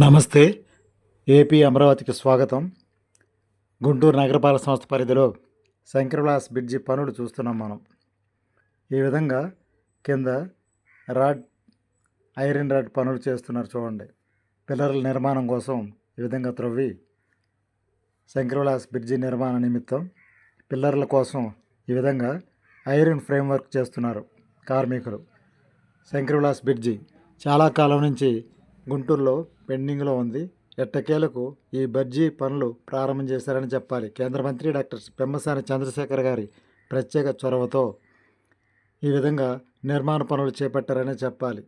నమస్తే. ఏపీ అమరావతికి స్వాగతం. గుంటూరు నగరపాలక సంస్థ పరిధిలో శంకరవిలాస్ బ్రిడ్జి పనులు చూస్తున్నాం మనం. ఈ విధంగా కింద రాడ్ ఐరన్ రాడ్ పనులు చేస్తున్నారు చూడండి. పిల్లర్ల నిర్మాణం కోసం ఈ విధంగా త్రవ్వి శంకరవిలాస్ బ్రిడ్జి నిర్మాణ నిమిత్తం పిల్లర్ల కోసం ఈ విధంగా ఐరన్ ఫ్రేమ్వర్క్ చేస్తున్నారు కార్మికులు. శంకరవిలాస్ బ్రిడ్జి చాలా కాలం నుంచి గుంటూరులో పెండింగ్లో ఉంది. ఎట్టకేలకు ఈ బడ్జీ పనులు ప్రారంభం చేశారని చెప్పాలి. కేంద్ర మంత్రి డాక్టర్ పెమ్మసాని చంద్రశేఖర్ గారి ప్రత్యేక చొరవతో ఈ విధంగా నిర్మాణ పనులు చేపట్టారనే చెప్పాలి.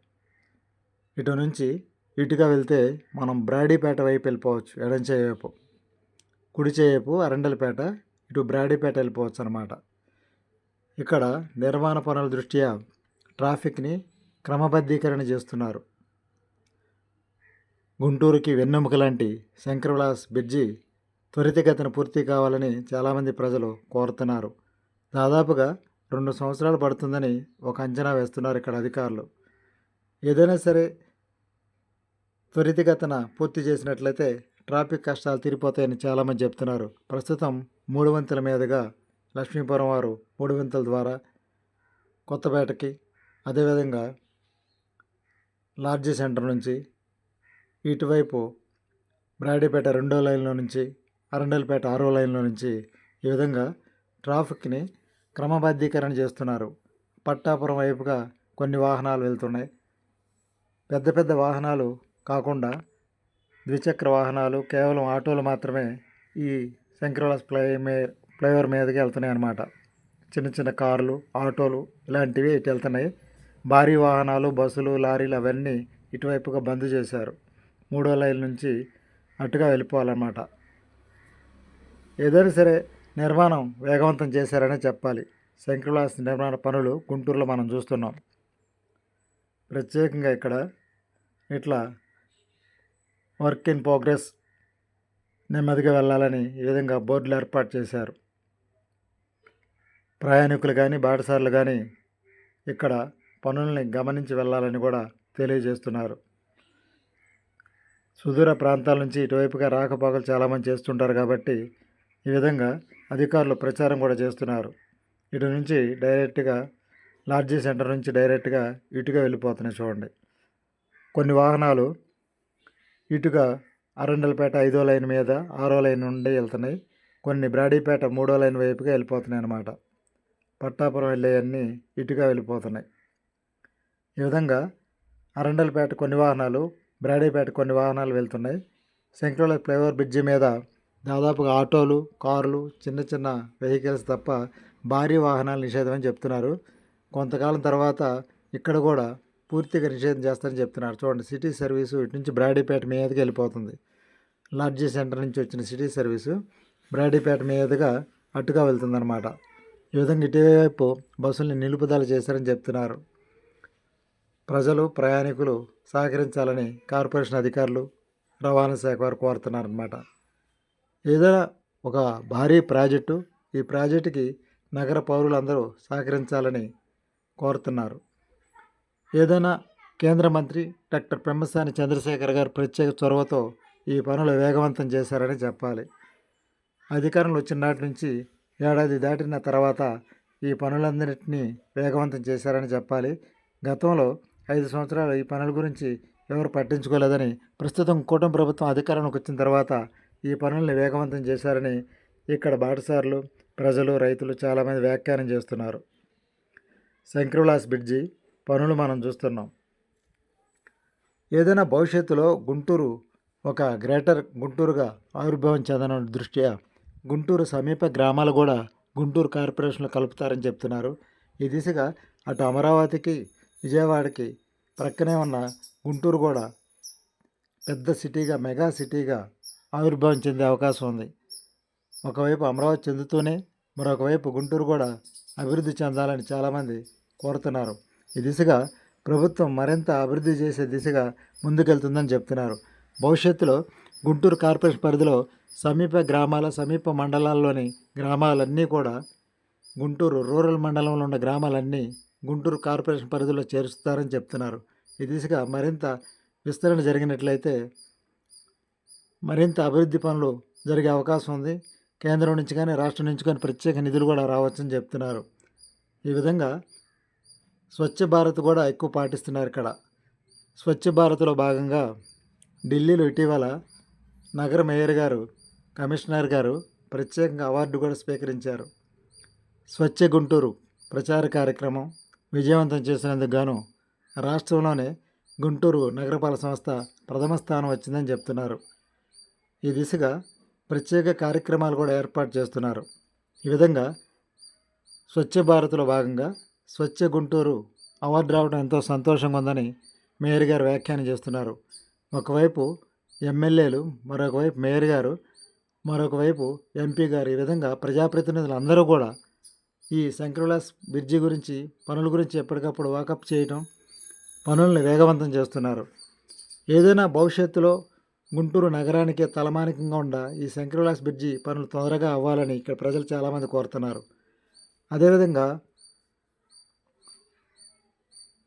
ఇటు నుంచి ఇటుగా వెళ్తే మనం బ్రాడీపేట వైపు వెళ్ళిపోవచ్చు ఎడం చేయవైపు అరండలపేట ఇటు బ్రాడీపేట వెళ్ళిపోవచ్చు అనమాట ఇక్కడ నిర్మాణ పనుల దృష్ట్యా ట్రాఫిక్ని క్రమబద్ధీకరణ చేస్తున్నారు. గుంటూరుకి వెన్నెముక లాంటి శంకర్విలాస్ బ్రిడ్జి త్వరితగతిన పూర్తి కావాలని చాలామంది ప్రజలు కోరుతున్నారు. దాదాపుగా రెండు సంవత్సరాలు పడుతుందని ఒక అంచనా వేస్తున్నారు ఇక్కడ అధికారులు. ఏదైనా సరే త్వరితగతిన పూర్తి చేసినట్లయితే ట్రాఫిక్ కష్టాలు తీరిపోతాయని చాలామంది చెప్తున్నారు. ప్రస్తుతం మూడు వంతుల మీదుగా లక్ష్మీపురం వారు మూడు వింతల ద్వారా కొత్తపేటకి అదేవిధంగా లార్జీ సెంటర్ నుంచి ఇటువైపు బ్రాడీపేట రెండో లైన్లో నుంచి అరండల్పేట ఆరో లైన్లో నుంచి ఈ విధంగా ట్రాఫిక్ని క్రమబద్ధీకరణ చేస్తున్నారు. పట్టాపురం వైపుగా కొన్ని వాహనాలు వెళ్తున్నాయి. పెద్ద పెద్ద వాహనాలు కాకుండా ద్విచక్ర వాహనాలు కేవలం ఆటోలు మాత్రమే ఈ శంకరవిలాస్ ఫ్లై మే ఫ్లైఓవర్ మీదకి వెళ్తున్నాయి అన్నమాట. చిన్న చిన్న కార్లు ఆటోలు ఇలాంటివి ఇటు వెళ్తున్నాయి. భారీ వాహనాలు బస్సులు లారీలు అవన్నీ ఇటువైపుగా బంద్ చేశారు. మూడో లైన్ నుంచి అటుగా వెళ్ళిపోవాలన్నమాట. ఏదైనా సరే నిర్మాణం వేగవంతం చేశారనే చెప్పాలి. శంకరవిలాస్ నిర్మాణ పనులు గుంటూరులో మనం చూస్తున్నాం. ప్రత్యేకంగా ఇక్కడ ఇట్లా వర్క్ ఇన్ ప్రోగ్రెస్ నెమ్మదిగా వెళ్ళాలని ఈ విధంగా బోర్డులు ఏర్పాటు చేశారు. ప్రయాణికులు కానీ బాటసార్లు కానీ ఇక్కడ పనుల్ని గమనించి వెళ్ళాలని కూడా తెలియజేస్తున్నారు. సుదూర ప్రాంతాల నుంచి ఇటువైపుగా రాకపోకలు చాలామంది చేస్తుంటారు కాబట్టి ఈ విధంగా అధికారులు ప్రచారం కూడా చేస్తున్నారు. ఇటు నుంచి డైరెక్ట్గా లాడ్జీ సెంటర్ నుంచి డైరెక్ట్గా ఇటుగా వెళ్ళిపోతున్నాయి చూడండి. కొన్ని వాహనాలు ఇటుగా అరండలపేట ఐదో లైన్ మీద ఆరో లైన్ నుండి వెళ్తున్నాయి. కొన్ని బ్రాడీపేట మూడో లైన్ వైపుగా వెళ్ళిపోతున్నాయి అన్నమాట. పట్టాపురం వెళ్ళేవన్నీ ఇటుగా వెళ్ళిపోతున్నాయి. ఈ విధంగా అరండలపేట కొన్ని వాహనాలు బ్రాడీపేట కొన్ని వాహనాలు వెళ్తున్నాయి. శంకరల ఫ్లైఓవర్ బ్రిడ్జి మీద దాదాపుగా ఆటోలు కార్లు చిన్న చిన్న వెహికల్స్ తప్ప భారీ వాహనాలు నిషేధం అని చెప్తున్నారు. కొంతకాలం తర్వాత ఇక్కడ కూడా పూర్తిగా నిషేధం చేస్తారని చెప్తున్నారు. చూడండి సిటీ సర్వీసు ఇటు నుంచి బ్రాడీపేట మీదకి వెళ్ళిపోతుంది. లాడ్జీ సెంటర్ నుంచి వచ్చిన సిటీ సర్వీసు బ్రాడీపేట మీదుగా అటుగా వెళ్తుందన్నమాట. ఈ విధంగా ఇటువైపు బస్సుల్ని నిలుపుదల చేశారని చెప్తున్నారు. ప్రజలు ప్రయాణికులు సహకరించాలని కార్పొరేషన్ అధికారులు రవాణా శాఖ వారు కోరుతున్నారన్నమాట. ఏదైనా ఒక భారీ ప్రాజెక్టు ఈ ప్రాజెక్టుకి నగర పౌరులందరూ సహకరించాలని కోరుతున్నారు. ఏదైనా కేంద్ర మంత్రి డాక్టర్ పెమ్మసాని చంద్రశేఖర్ గారు ప్రత్యేక చొరవతో ఈ పనులు వేగవంతం చేశారని చెప్పాలి. అధికారంలో వచ్చిన నాటి నుంచి ఏడాది దాటిన తర్వాత ఈ పనులందరినీ వేగవంతం చేశారని చెప్పాలి. గతంలో ఐదు సంవత్సరాలు ఈ పనుల గురించి ఎవరు పట్టించుకోలేదని ప్రస్తుతం కూటమి ప్రభుత్వం అధికారంలోకి వచ్చిన తర్వాత ఈ పనుల్ని వేగవంతం చేశారని ఇక్కడ బాటసారులు ప్రజలు రైతులు చాలామంది వ్యాఖ్యానం చేస్తున్నారు. శంకరులాస్ బ్రిడ్జి పనులు మనం చూస్తున్నాం. ఏదైనా భవిష్యత్తులో గుంటూరు ఒక గ్రేటర్ గుంటూరుగా ఆవిర్భావం చెందడం దృష్ట్యా గుంటూరు సమీప గ్రామాలు కూడా గుంటూరు కార్పొరేషన్లో కలుపుతారని చెప్తున్నారు. ఈ దిశగా అటు అమరావతికి విజయవాడకి ప్రక్కనే ఉన్న గుంటూరు కూడా పెద్ద సిటీగా మెగా సిటీగా ఆవిర్భావం చెందే అవకాశం ఉంది. ఒకవైపు అమరావతి చెందుతూనే మరొకవైపు గుంటూరు కూడా అభివృద్ధి చెందాలని చాలామంది కోరుతున్నారు. ఈ దిశగా ప్రభుత్వం మరింత అభివృద్ధి చేసే దిశగా ముందుకెళ్తుందని చెప్తున్నారు. భవిష్యత్తులో గుంటూరు కార్పొరేషన్ పరిధిలో సమీప గ్రామాల సమీప మండలాల్లోని గ్రామాలన్నీ కూడా గుంటూరు రూరల్ మండలంలో ఉన్న గ్రామాలన్నీ గుంటూరు కార్పొరేషన్ పరిధిలో చేరుస్తారని చెప్తున్నారు. ఈ దిశగా మరింత విస్తరణ జరిగినట్లయితే మరింత అభివృద్ధి పనులు జరిగే అవకాశం ఉంది. కేంద్రం నుంచి కానీ రాష్ట్రం నుంచి కానీ ప్రత్యేక నిధులు కూడా రావచ్చని చెప్తున్నారు. ఈ విధంగా స్వచ్ఛ భారత్ కూడా ఎక్కువ పాటిస్తున్నారు ఇక్కడ. స్వచ్ఛ భారత్లో భాగంగా ఢిల్లీలో ఇటీవల నగర మేయర్ గారు కమిషనర్ గారు ప్రత్యేకంగా అవార్డు కూడా స్వీకరించారు. స్వచ్ఛ గుంటూరు ప్రచార కార్యక్రమం విజయవంతం చేసినందుకు గాను రాష్ట్రంలోనే గుంటూరు నగరపాలక సంస్థ ప్రథమ స్థానం వచ్చిందని చెప్తున్నారు. ఈ దిశగా ప్రత్యేక కార్యక్రమాలు కూడా ఏర్పాటు చేస్తున్నారు. ఈ విధంగా స్వచ్ఛ భారత్లో భాగంగా స్వచ్ఛ గుంటూరు అవార్డు రావడం ఎంతో సంతోషంగా ఉందని మేయర్ గారు వ్యాఖ్యానం చేస్తున్నారు. ఒకవైపు ఎమ్మెల్యేలు మరొకవైపు మేయర్ గారు మరొకవైపు ఎంపీ గారు ఈ విధంగా ప్రజాప్రతినిధులు అందరూ కూడా ఈ శంకరులాస్ బ్రిడ్జి గురించి పనుల గురించి ఎప్పటికప్పుడు వాకప్ చేయటం పనులను వేగవంతం చేస్తున్నారు. ఏదైనా భవిష్యత్తులో గుంటూరు నగరానికే తలమానికంగా ఉండ ఈ శంకరులాస్ బ్రిడ్జి పనులు తొందరగా అవ్వాలని ఇక్కడ ప్రజలు చాలామంది కోరుతున్నారు. అదేవిధంగా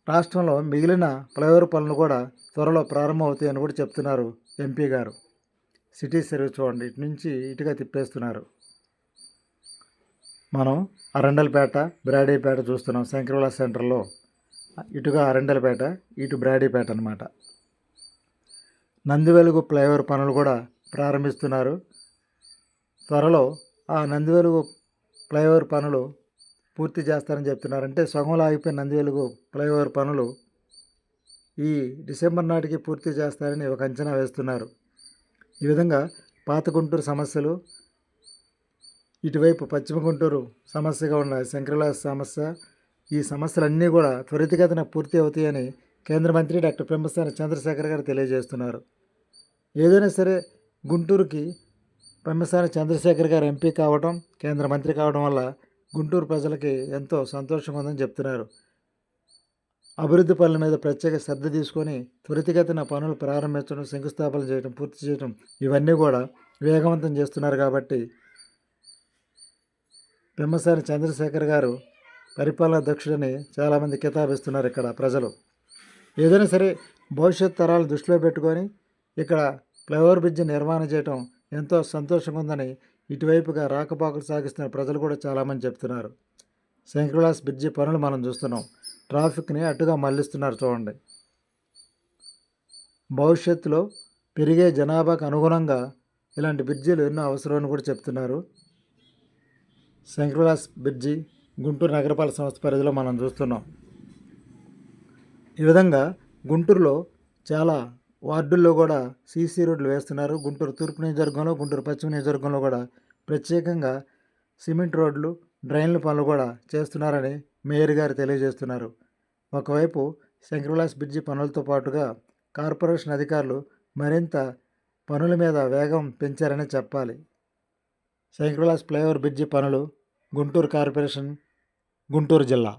రాష్ట్రంలో మిగిలిన ఫ్లైఓవర్ పనులు కూడా త్వరలో ప్రారంభమవుతాయని కూడా చెప్తున్నారు ఎంపీ గారు. సిటీ సర్వీస్ చూడండి ఇటు నుంచి ఇటుగా తిప్పేస్తున్నారు. మనం అరండల్పేట బ్రాడీపేట చూస్తున్నాం. శంకరవిలాస్ సెంటర్లో ఇటుగా అరండల్పేట ఇటు బ్రాడీపేట అనమాట నందివెలుగు ఫ్లైఓవర్ పనులు కూడా ప్రారంభిస్తున్నారు. త్వరలో ఆ నందివెలుగు ఫ్లైఓవర్ పనులు పూర్తి చేస్తారని చెప్తున్నారు అంటే సగంలో ఆగిపోయిన నందివెలుగు ఫ్లైఓవర్ పనులు ఈ డిసెంబర్ నాటికి పూర్తి చేస్తారని ఒక అంచనా వేస్తున్నారు. ఈ విధంగా పాత గుంటూరు సమస్యలు ఇటువైపు పశ్చిమ గుంటూరు సమస్యగా ఉన్న శంకరలాస్ సమస్య ఈ సమస్యలన్నీ కూడా త్వరితగతిన పూర్తి అవుతాయని కేంద్ర మంత్రి డాక్టర్ పెంబసాని చంద్రశేఖర్ గారు తెలియజేస్తున్నారు. ఏదైనా సరే గుంటూరుకి పెంబసాని చంద్రశేఖర్ గారు ఎంపీ కావడం కేంద్ర మంత్రి కావడం వల్ల గుంటూరు ప్రజలకి ఎంతో సంతోషంగా ఉందని చెప్తున్నారు. అభివృద్ధి పనుల మీద ప్రత్యేక శ్రద్ధ తీసుకొని త్వరితగతిన పనులు ప్రారంభించడం శంకుస్థాపన చేయడం పూర్తి చేయడం ఇవన్నీ కూడా వేగవంతం చేస్తున్నారు కాబట్టి పెమ్మసాని చంద్రశేఖర్ గారు పరిపాలనా దక్షుడని చాలామంది కితాబిస్తున్నారు ఇక్కడ ప్రజలు. ఏదైనా సరే భవిష్యత్ తరాలు దృష్టిలో పెట్టుకొని ఇక్కడ ఫ్లైఓవర్ బ్రిడ్జ్ నిర్మాణం చేయటం ఎంతో సంతోషంగా ఉందని ఇటువైపుగా రాకపోకలు సాగిస్తున్న ప్రజలు కూడా చాలామంది చెప్తున్నారు. శంకర్లాస్ బ్రిడ్జి పనులు మనం చూస్తున్నాం. ట్రాఫిక్ని అటుగా మళ్ళిస్తున్నారు చూడండి. భవిష్యత్తులో పెరిగే జనాభాకు అనుగుణంగా ఇలాంటి బ్రిడ్జీలు ఎన్నో అవసరమని కూడా చెప్తున్నారు. శంకరదాస్ బ్రిడ్జి గుంటూరు నగరపాలక సంస్థ పరిధిలో మనం చూస్తున్నాం. ఈ విధంగా గుంటూరులో చాలా వార్డుల్లో కూడా సీసీ రోడ్లు వేస్తున్నారు. గుంటూరు తూర్పు నియోజకవర్గంలో గుంటూరు పశ్చిమ నియోజకవర్గంలో కూడా ప్రత్యేకంగా సిమెంట్ రోడ్లు డ్రైన్ల పనులు కూడా చేస్తున్నారని మేయర్ గారు తెలియజేస్తున్నారు. ఒకవైపు శంకరవిలాస్ బ్రిడ్జి పనులతో పాటుగా కార్పొరేషన్ అధికారులు మరింత పనుల మీద వేగం పెంచారని చెప్పాలి. శంకరవిలాస్ ఫ్లైఓవర్ బ్రిడ్జి పనులు గుంటూరు కార్పొరేషన్ గుంటూరు జిల్లా.